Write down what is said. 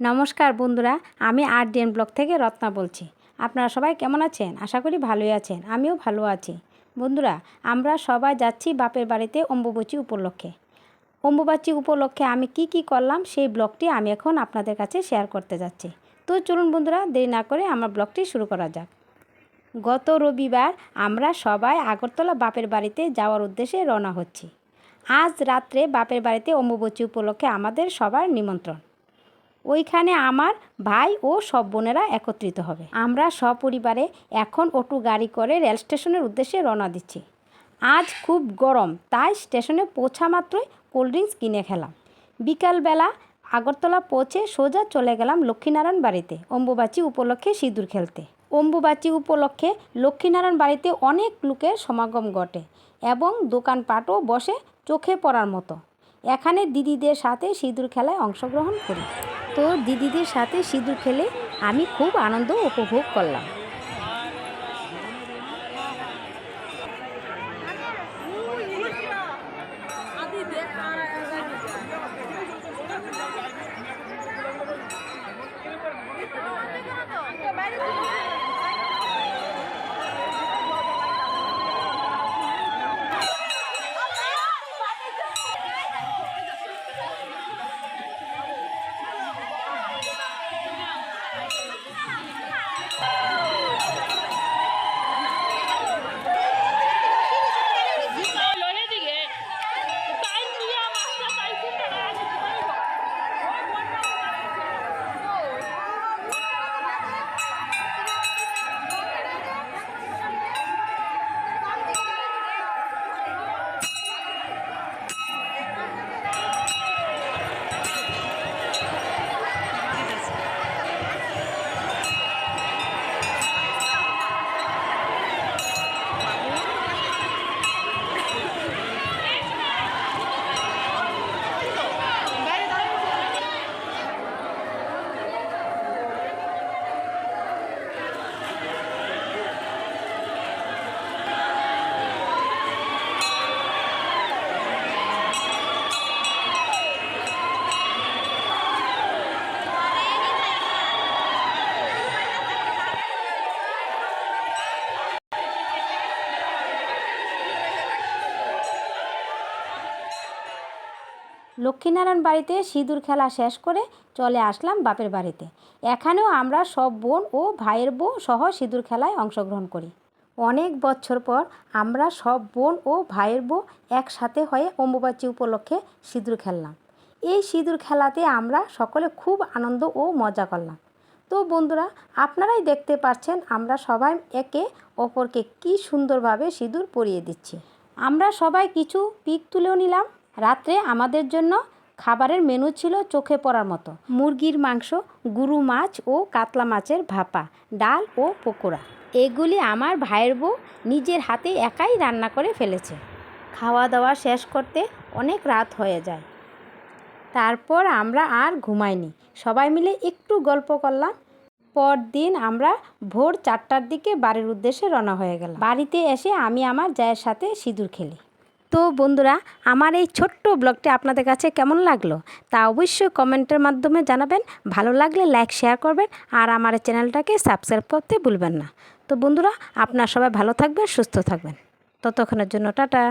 নমস্কার বন্ধুরা, আমি আর ডিএন ব্লক থেকে রত্না বলছি। আপনারা সবাই কেমন আছেন? আশা করি ভালোই আছেন, আমিও ভালো আছি। বন্ধুরা, আমরা সবাই যাচ্ছি বাপের বাড়িতে অম্বুবচী উপলক্ষে। অম্বুবাচী উপলক্ষে আমি কি কি করলাম সেই ব্লগটি আমি এখন আপনাদের কাছে শেয়ার করতে যাচ্ছি। তো চলুন বন্ধুরা, দেরি না করে আমার ব্লগটি শুরু করা যাক। গত রবিবার আমরা সবাই আগরতলা বাপের বাড়িতে যাওয়ার উদ্দেশ্যে রওনা হচ্ছি। আজ রাত্রে বাপের বাড়িতে অম্বুবচী উপলক্ষে আমাদের সবার নিমন্ত্রণ। ওইখানে আমার ভাই ও সব বোনেরা একত্রিত হবে। আমরা সপরিবারে এখন অটো গাড়ি করে রেল স্টেশনের উদ্দেশ্যে রওনা দিচ্ছি। আজ খুব গরম, তাই স্টেশনে পৌঁছা মাত্রই কোল্ড ড্রিঙ্কস কিনে খেলাম। বিকালবেলা আগরতলা পৌঁছে সোজা চলে গেলাম লক্ষ্মীনারায়ণ বাড়িতে, অম্বুবাচী উপলক্ষে সিঁদুর খেলতে। অম্বুবাচী উপলক্ষে লক্ষ্মীনারায়ণ বাড়িতে অনেক লোকের সমাগম ঘটে এবং দোকানপাটও বসে চোখে পড়ার মতো। এখানে দিদিদের সাথে সিঁদুর খেলায় অংশগ্রহণ করি। তো দিদিদের সাথে সিঁদুর খেলে আমি খুব আনন্দ উপভোগ করলাম। লক্ষ্মীনারায়ণ বাড়িতে সিঁদুর খেলা শেষ করে চলে আসলাম বাপের বাড়িতে। এখানেও আমরা সব বোন ও ভাইয়ের বউ সহ সিঁদুর খেলায় অংশগ্রহণ করি। অনেক বছর পর আমরা সব বোন ও ভাইয়ের বউ একসাথে হয়ে অম্বুবাচী উপলক্ষে সিঁদুর খেললাম। এই সিঁদুর খেলাতে আমরা সকলে খুব আনন্দ ও মজা করলাম। তো বন্ধুরা, আপনারাই দেখতে পাচ্ছেন আমরা সবাই একে অপরকে কি সুন্দরভাবে সিঁদুর পরিয়ে দিচ্ছি। আমরা সবাই কিছু পিক তুলেও নিলাম। রাত্রে আমাদের জন্য খাবারের মেনু ছিল চোখে পড়ার মতো। মুরগির মাংস, গুরু মাছ ও কাতলা মাছের ভাপা, ডাল ও পকোড়া। এগুলি আমার ভাইয়ের বউ নিজের হাতে একাই রান্না করে ফেলেছে। খাওয়া দাওয়া শেষ করতে অনেক রাত হয়ে যায়। তারপর আমরা আর ঘুমাইনি। সবাই মিলে একটু গল্প করলাম। পরদিন আমরা ভোর চারটার দিকে বাড়ির উদ্দেশ্যে রওনা হয়ে গেলাম। বাড়িতে এসে আমি আমার জায়ের সাথে সিঁদুর খেলি। তো বন্ধুরা, আমার এই ছোট্ট ব্লগটি আপনাদের কাছে কেমন লাগল? তা অবশ্যই কমেন্টের মাধ্যমে জানাবেন। ভালো লাগলে লাইক, শেয়ার করবেন আর আমার চ্যানেলটাকে সাবস্ক্রাইব করতে ভুলবেন না। তো বন্ধুরা, আপনার সবাই ভালো থাকবেন, সুস্থ থাকবেন। ততক্ষণের জন্য টাটা।